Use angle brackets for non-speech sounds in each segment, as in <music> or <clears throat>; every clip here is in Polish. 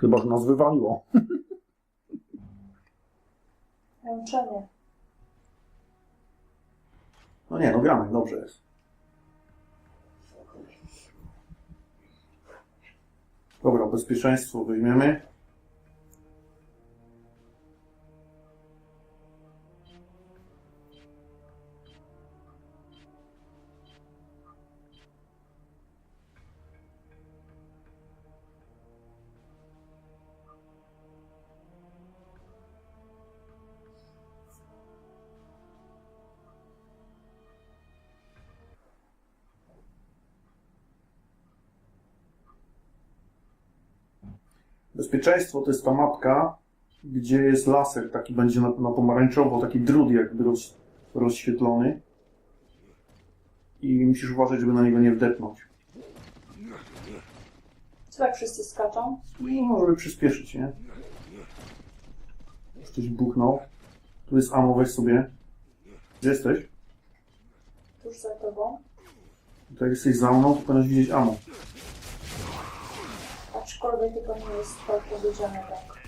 Chyba, że nas wywaliło. <laughs> Łączenie. No nie, no gramy, dobrze jest. Dobra, bezpieczeństwo weźmiemy. Bezpieczeństwo to jest ta mapka, gdzie jest laser, taki będzie na, na pomarańczowo, taki drut jakby roz, rozświetlony. I musisz uważać, żeby na niego nie wdepnąć. Co jak wszyscy skaczą? No, żeby przyspieszyć, nie? Już ktoś buchnął. Tu jest ammo, weź sobie. Gdzie jesteś? Tuż za tobą. To jak jesteś za mną, to powinieneś widzieć ammo. Aczkolwiek tylko nie jest tak powiedziane tak.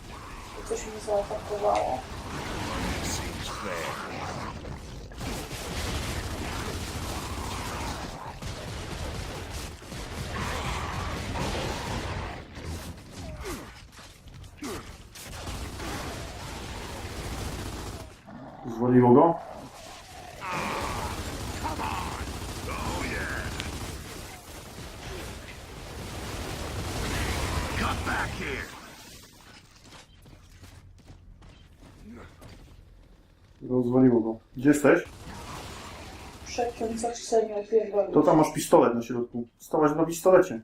To coś mnie zaatakowało. Zwoliło go? Rozwaliło go. Gdzie jesteś? Przed tym coś chce mnie opierdolić. To tam masz pistolet na środku. Stałaś na pistolecie.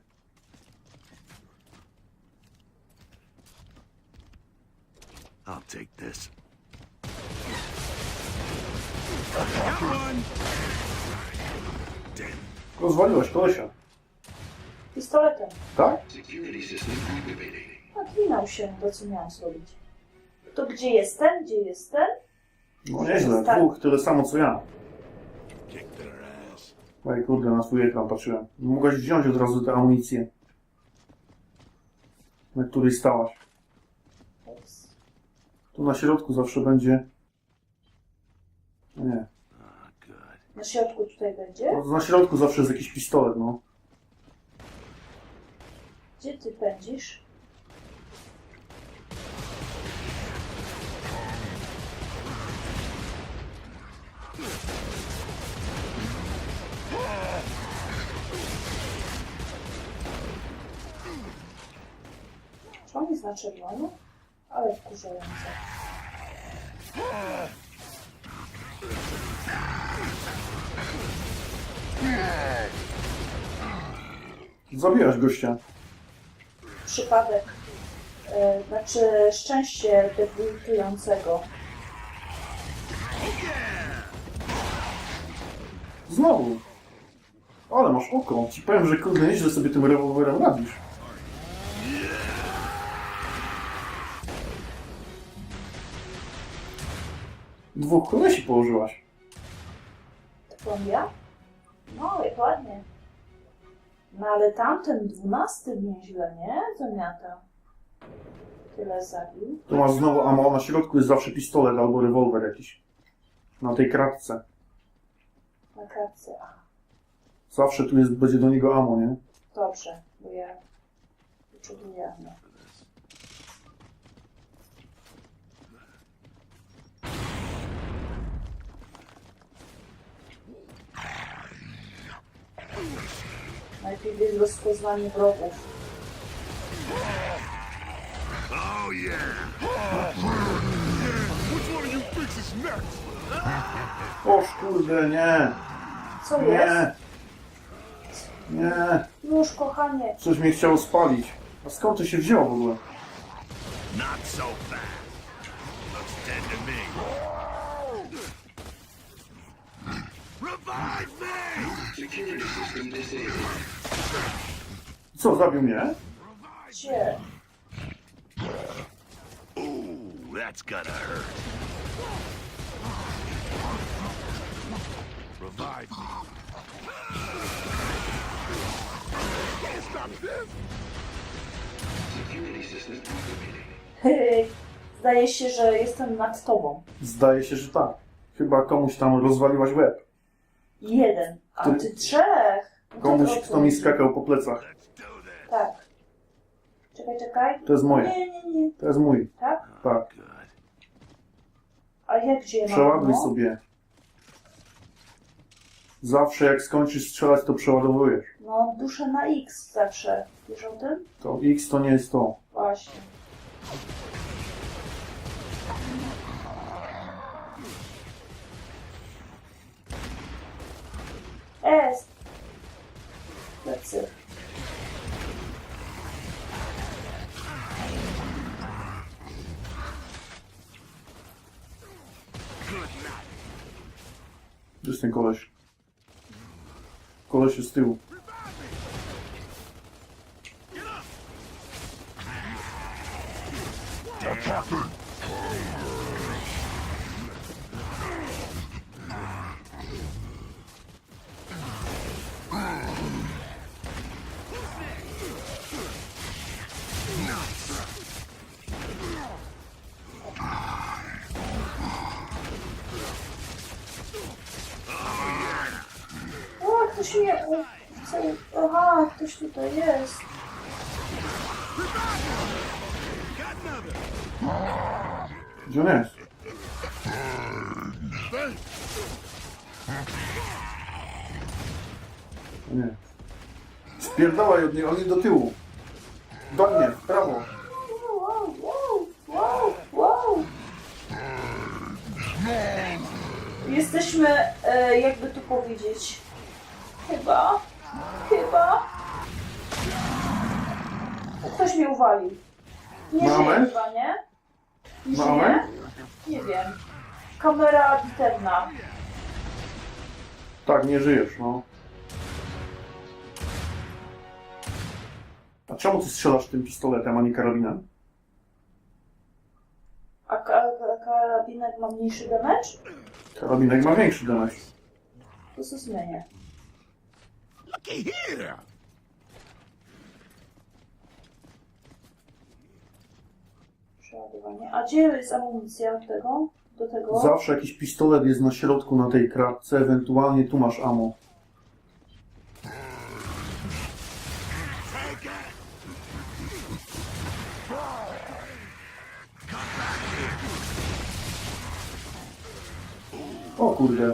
I'll take this. Got one. Damn. Rozwaliłaś kolesia. Pistoletem. Tak? Naklinał się, to co miałam zrobić. To gdzie jestem? Gdzie jestem? No nieźle. Dwóch, tyle samo co ja. Oj kurde, na swój ekran patrzyłem. Mogłaś wziąć od razu tę amunicję. Na której stałaś. Ups. Tu na środku zawsze będzie... No Nie. Na środku tutaj będzie? No, Na środku zawsze jest jakiś pistolet, no. Gdzie ty pędzisz? Czy on jest na czerwono? Ale wkurzające. Zabijasz gościa. Przypadek. E, znaczy szczęście debiutującego. Znowu. Ale masz oko. Ci powiem, że kurde, nieźle sobie tym rewolwerem radzisz. Dwóch kolesi położyłaś. To byłam ja? No, jak ładnie. No ale tamten dwunasty nieźle, nie? Zamiata. Tyle zabił. Tu masz znowu ammo, na środku jest zawsze pistolet albo rewolwer jakiś. Na tej kratce. Na kartce. A, Zawsze tu jest, będzie do niego ammo, nie? dobrze, bo ja potrzebuję. No. Najpierw jest rozpoznanie wrogów. Oh yeah. Oż kurde, nie. Co jest? Nie. Nie. Już, kochanie. Coś mnie chciało spalić. A skąd to się wzięło w ogóle? Not so fast. Looks dead to me. Revive me! Security system disabled. Co, zabił mnie? Gdzie? Ooh, that's gotta hurt. Revive me. Can't stop this! Zdaje się, że jestem nad tobą. Zdaje się, że tak. Chyba komuś tam rozwaliłaś łeb. Jeden, a Ty- ty trzech. Komuś, kto mi skakał po plecach. Tak. Czekaj, czekaj. To jest moje. Nie, nie, nie. To jest mój. Tak? Tak. A jak gdzie mam? Przeładuj no? sobie. Zawsze jak skończysz strzelać, to przeładowujesz. No, duszę na X zawsze. Wiesz o tym? To X to nie jest to. Właśnie. Jest. Plecy. Gdzie jest ten koleś? Koleś z tyłu. Nie. Spierdalaj od niego, on jest do tyłu. Do mnie, w prawo. Wow, wow. Jesteśmy, e, jakby tu powiedzieć, chyba, chyba. Ktoś mnie uwalił. Nie Mamy? żyje chyba, nie? Nie Mamy? żyje? Nie wiem. Kamera bitewna. Tak, nie żyjesz, no. A czemu ty strzelasz tym pistoletem, a nie karabinem? A ka ka karabinek ma mniejszy damage? Karabinek ma większy damage. To się zmienię. Looky here! Przeładowanie. A gdzie jest amunicja od tego? Do tego? Zawsze jakiś pistolet jest na środku na tej kratce, ewentualnie tu masz ammo. O kurde,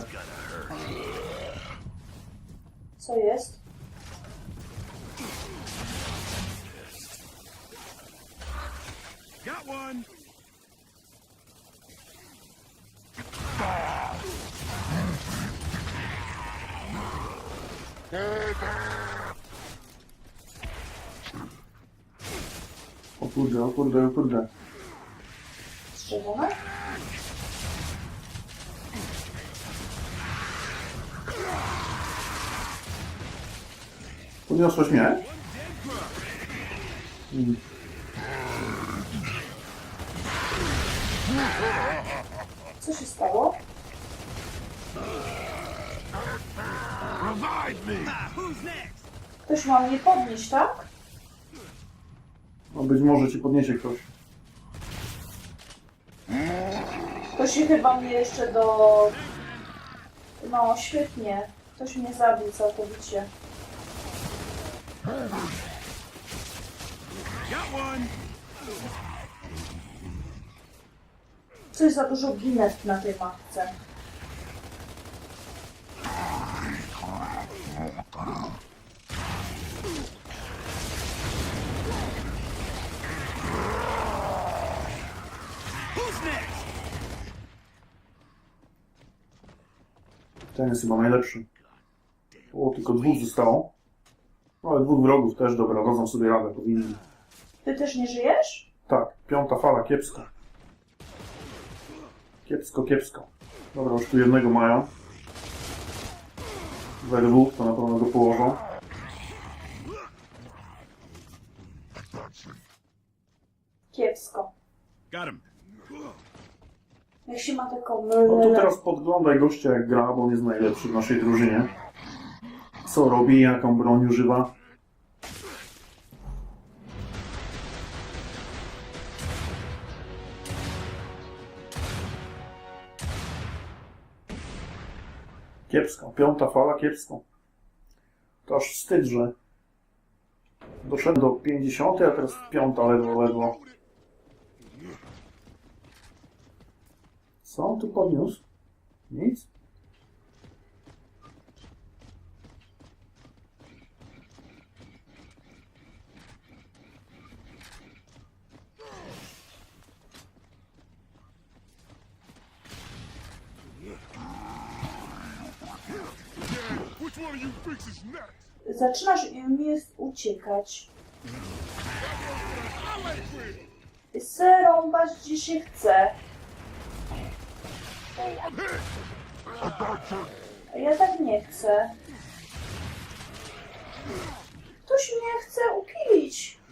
Co jest? Got one! O kurde, o kurde, o kurde. Strzelone? Podniosłeś mnie? Mm. Co się stało? Revive me! who's next? Ktoś ma mnie podnieść, tak? No być może ci podniesie ktoś. Ktoś się chyba mnie jeszcze do... No, świetnie. Ktoś mnie zabił całkowicie. Got one! Coś za dużo ginet na tej matce. Ten jest chyba najlepszy. O, tylko dwóch zostało. No, ale dwóch wrogów też, dobra, rodzą sobie radę, powinni. Ty też nie żyjesz? Tak, piąta fala, kiepsko. Kiepsko, kiepsko. Dobra, już tu jednego mają. We dwóch, to na pewno go położą. Kiepsko. Got him. Jak się ma taką No tu teraz podglądaj gościa jak gra, bo on jest najlepszy w naszej drużynie. Co robi, jaką broń używa. Kiepsko. Piąta fala kiepsko. To aż wstyd, że doszedłem do 50, a teraz piąta ledwo, ledwo. Co on tu podniósł? Nic? Zaczynasz mi uciekać. Serąbać gdzie się chce. Ja tak nie chcę. Ktoś mnie chce ukilić.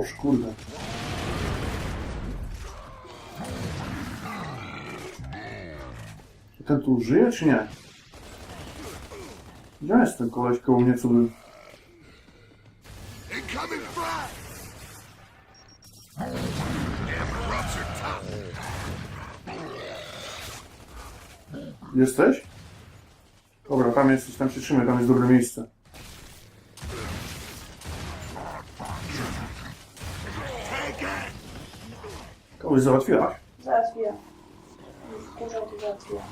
Oż kurde. Czy ten tu żyje, czy nie? Gdzie jest ten koleś koło mnie, co tough. Jesteś? Dobra, tam jesteś, tam się trzymaj, tam jest dobre miejsce. Kogoś załatwiłaś? Załatwiłam. To załatwiłam.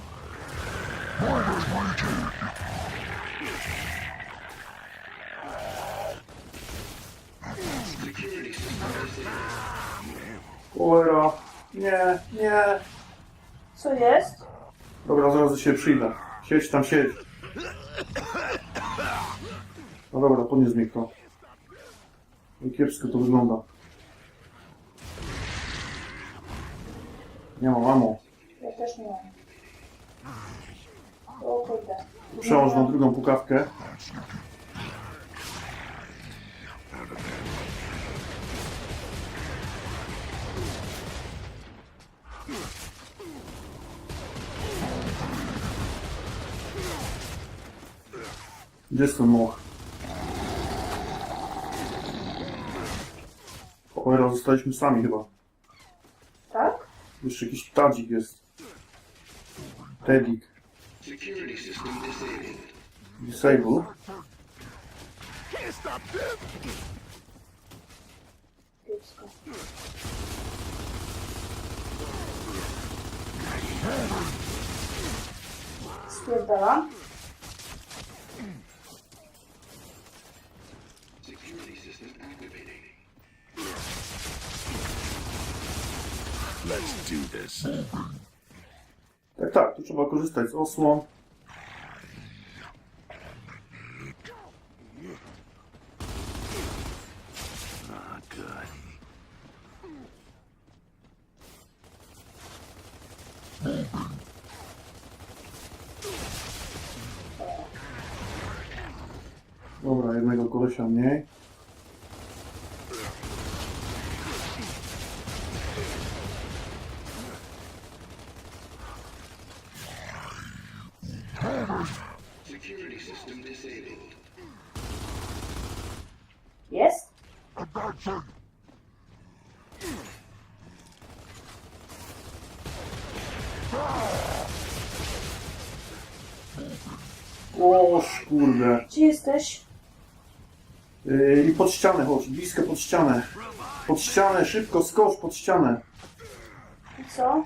Cholera. Nie, nie. Co jest? Dobra, zaraz do siebie przyjdę. Siedź tam, siedź. No dobra, podniósł mnie kto. I kiepsko to wygląda. Nie mam mamo. Ja też nie mam. O kurde. Przełącz na drugą pukawkę. Gdzie jest ten moch? Cholera, zostaliśmy sami chyba. Jeszcze jakiś tadzik jest. Tedik. Disable. Spierdalam. Security system activating. Let's do this. Tak, tak, tu trzeba korzystać z osłon. Dobra, jednego kolesia mniej. Oż, kurde. Gdzie jesteś? Yy, I pod ścianę chodź, blisko pod ścianę. Pod ścianę, szybko, skocz pod ścianę. I co?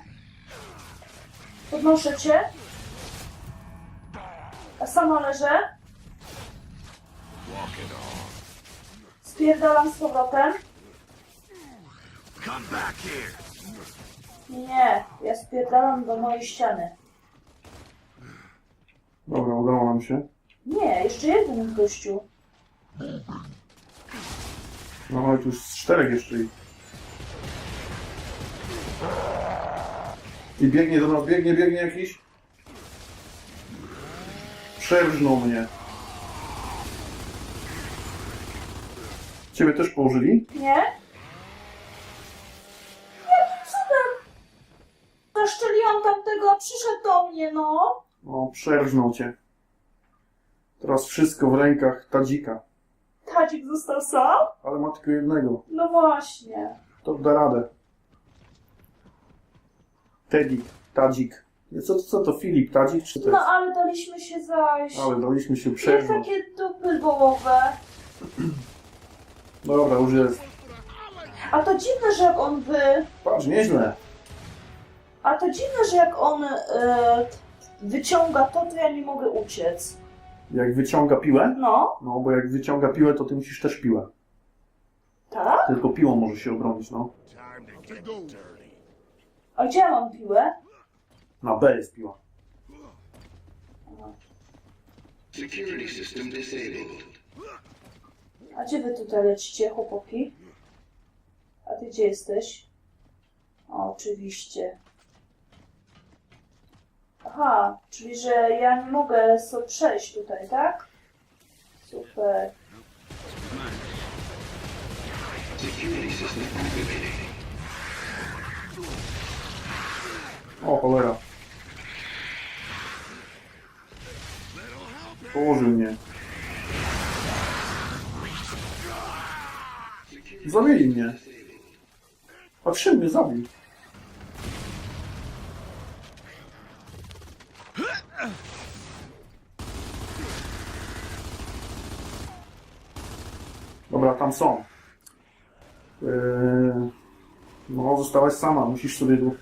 Podnoszę cię. A sama leżę. Spierdalam z powrotem. Nie, ja spierdalam do mojej ściany. Dobra, udało nam się. Nie, jeszcze jeden gościu. No ale tu już z czterech jeszcze ich. I biegnie do nas, biegnie, biegnie jakiś. Przerżnął mnie. Ciebie też położyli? Nie? Jakim cudem? Zaszczeliłam tamtego, a przyszedł do mnie, no. O, przerżnął cię. Teraz wszystko w rękach Tadzika. Tadzik został sam? Ale ma tylko jednego. No właśnie. To da radę. Teddy, Tadzik. Nie, Co, co to Filip Tadzik? Czy to No jest? ale daliśmy się zajść. Ale daliśmy się Nie przeżyć. takie dupy wołowe. <clears throat> Dobra, już jest. A to dziwne, że jak on wy... Patrz, nieźle. A to dziwne, że jak on e, wyciąga to, to ja nie mogę uciec. Jak wyciąga piłę? No, No, bo jak wyciąga piłę, to ty musisz też piłę. tak? Tylko piłą może się obronić, no. A gdzie ja mam piłę? Na B jest piła. Security system disabled. A gdzie wy tutaj lecicie, chłopaki? A ty gdzie jesteś? O, oczywiście. Aha, czyli że ja nie mogę sobie przejść tutaj, tak? Super. O, cholera. Położył mnie. Zabili mnie. A mnie zabił? Dobra, tam są. Eee, no, zostałaś sama. Musisz sobie tu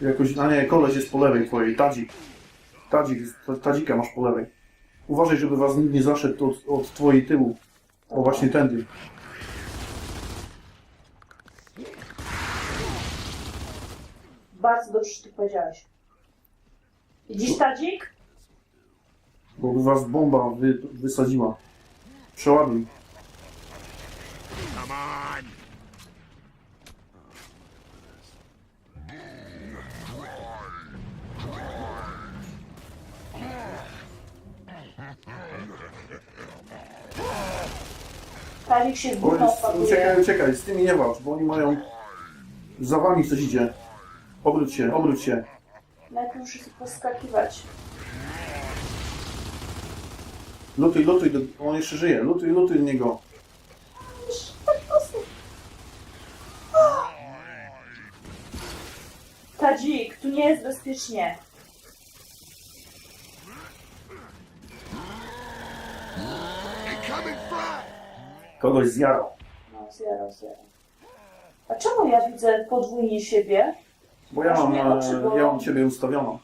jakoś... A nie, koleś jest po lewej twojej. Tadzik. Tadzik, Tadzika masz po lewej. Uważaj, żeby was nikt nie zaszedł od, od twojej tyłu. O, właśnie tędy. Bardzo dobrze, że ty powiedziałeś. Widzisz, Tadzik? Bo was bomba wy, wysadziła. Przeładuj. Come on. Się jest, wpakuje. uciekaj, uciekaj, z tymi nie walcz, bo oni mają... Za wami coś idzie. Obróć się, obróć się. Najpierw muszę sobie poskakiwać. Lutuj, lutuj, do... on jeszcze żyje. Lutuj, lutuj w niego. Tadzik, tu nie jest bezpiecznie. Kogoś zjarał. No, zero, zero. A czemu ja widzę podwójnie siebie? Bo ja Aż mam, mnie e, oczy bolą. ja mam ciebie ustawioną.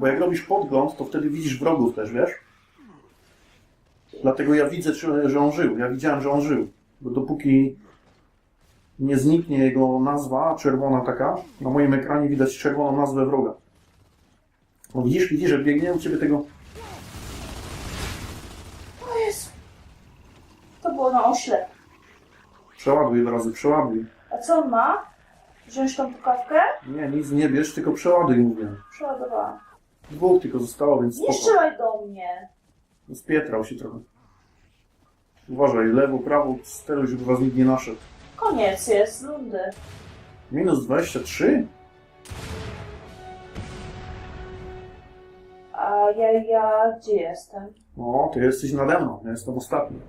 Bo jak robisz podgląd, to wtedy widzisz wrogów też, wiesz? Dlatego ja widzę, że on żył. Ja widziałem, że on żył. Bo dopóki nie zniknie jego nazwa, czerwona taka, na moim ekranie widać czerwoną nazwę wroga. No widzisz, widzisz, że biegnie u ciebie tego... O Jezu. To było na oślep. Przeładuj od razu, przeładuj. A co on ma? Wziąć tą pukawkę? Nie, nic nie bierz, tylko przeładuj, mówię. Przeładowałam. Dwóch tylko zostało, więc Nie spoko. strzelaj do mnie. Spietrał się trochę. Uważaj, lewo, prawo, steruj, żeby was nikt nie naszedł. Koniec jest, rundy. Minus 23? A ja, ja gdzie jestem? O, ty jesteś nade mną, ja jestem ostatni.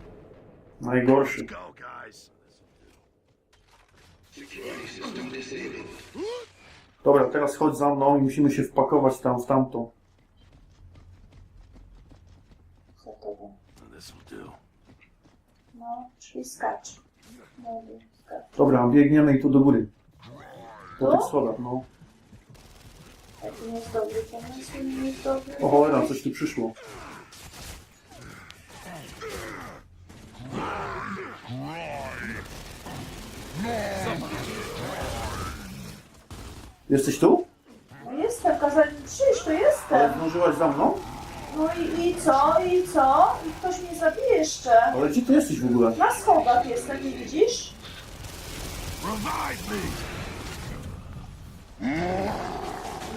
Najgorszy. Go, guys. Dobra, teraz chodź za mną i musimy się wpakować tam w tamto. Za tobą. This will do. No, czyli skacz. Mówię, skacz. Dobra, biegniemy i tu do góry. Po Tu? tych schodach, no. Tak, nie jest dobry pomysł, nie jest dobry. O cholera, coś tu przyszło. Jesteś tu? No jestem, kazali przyjść, to Ale jestem. zdążyłaś za mną? No i, i co, i co? I ktoś mnie zabije jeszcze. Ale gdzie ty jesteś w ogóle? Na schodach jestem, nie widzisz?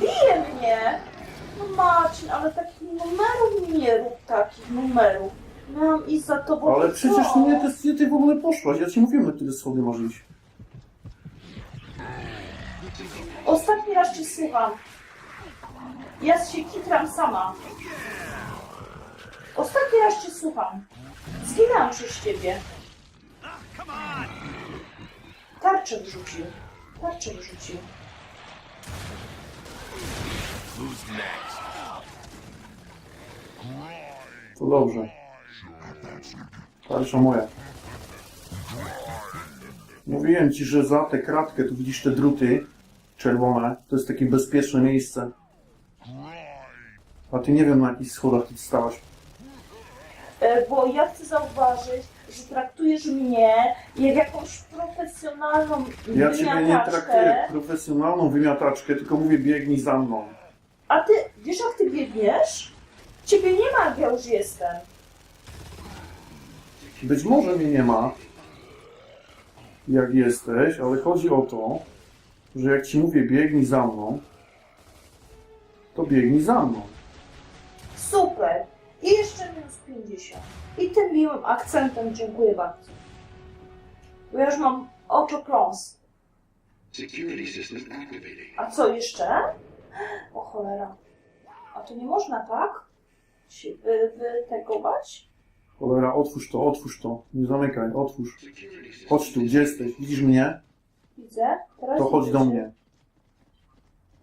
Bije mnie! No Marcin, ale takich numerów nie rób takich numerów. Miałam iść za tobą. Ale i przecież co? nie, ty, nie ty w ogóle poszłaś. Ja ci mówiłem, na które schody masz iść. Ostatni raz cię słucham. Ja się kitram sama. Ostatni raz cię słucham. Zginęłam przez ciebie. Tarczę wrzucił. Tarczę wrzucił. To dobrze. Dalsza moja. Mówiłem ci, że za tę kratkę, tu widzisz te druty czerwone, to jest takie bezpieczne miejsce. A ty nie wiem na jakich schodach ty stałaś. Bo ja chcę zauważyć, że traktujesz mnie jak jakąś profesjonalną Ja ciebie nie wymiataczkę. traktuję profesjonalną wymiataczkę, tylko mówię biegnij za mną. A ty, wiesz jak ty biegniesz? Ciebie nie ma, jak ja już jestem. Być może mnie nie ma, jak jesteś, ale chodzi o to, że jak ci mówię biegnij za mną, to biegnij za mną. Super. I jeszcze minus 50. I tym miłym akcentem dziękuję bardzo. Bo ja już mam activating. A co jeszcze? O cholera. A to nie można, tak? Się wy, wytegować? Cholera, otwórz to, otwórz to. Nie zamykaj, otwórz. Chodź tu, gdzie jesteś? Widzisz mnie? Widzę. Teraz To chodź widzę do cię. mnie.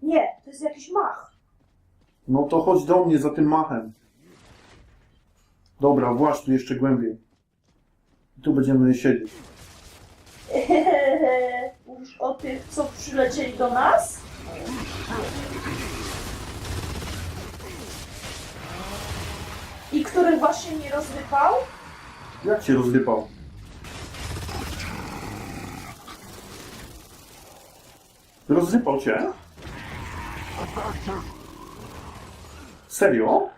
Nie, to jest jakiś mach. No to chodź do mnie za tym machem. Dobra, właź tu jeszcze głębiej. I tu będziemy siedzieć. <laughs> Mówisz o tych, co przylecieli do nas? I których właśnie nie rozrypał? Jak cię rozrypał? Rozrypał cię? Serio?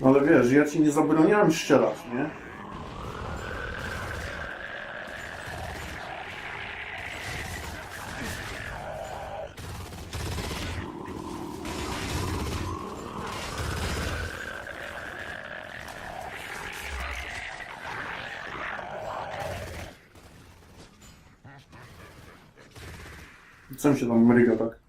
No ale wiesz, ja ci nie zabraniałem strzelać, nie? Co mi się tam mryga tak?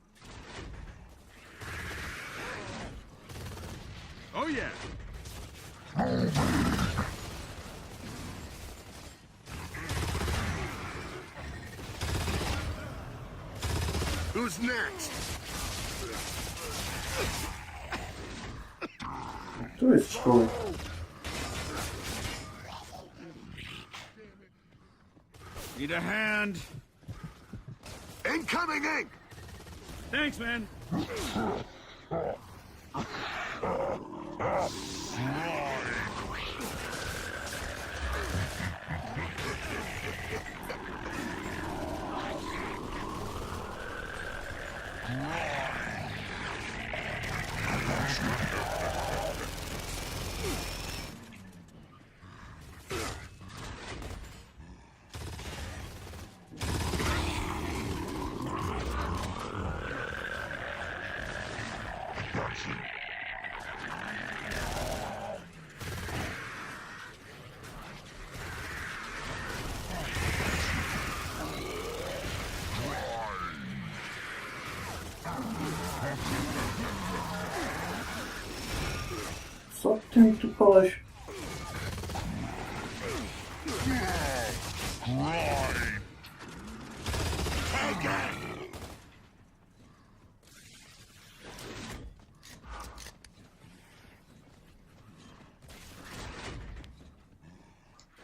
Co ty mi tu koleś?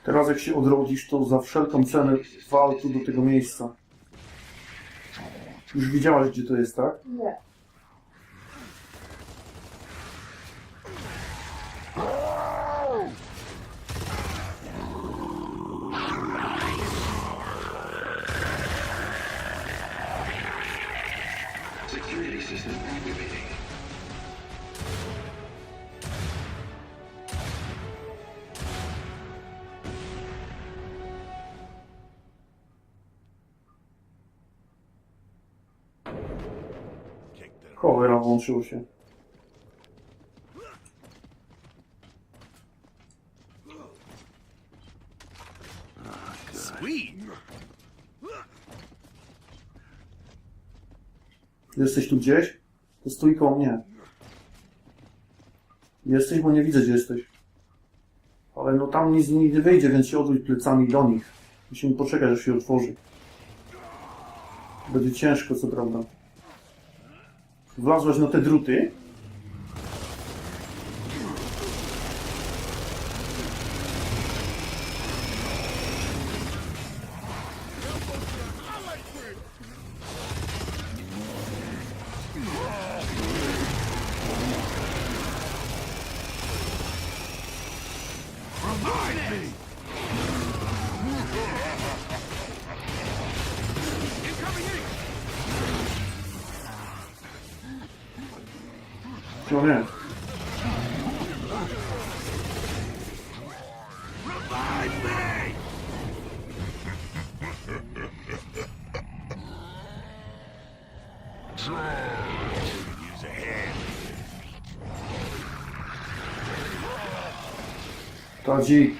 Teraz jak się odrodzisz, to za wszelką cenę wal tu do tego miejsca. Już widziałaś, gdzie to jest, tak? Nie. Cholera, włączyło się. Jesteś tu gdzieś? To stój koło mnie. Jesteś, bo nie widzę, gdzie jesteś. Ale no tam nic nie wyjdzie, więc się odwróć plecami do nich. Musimy poczekać, aż się otworzy. Będzie ciężko, co prawda. Wlazłaś na te druty? No nie. Use a hand. Tadzik,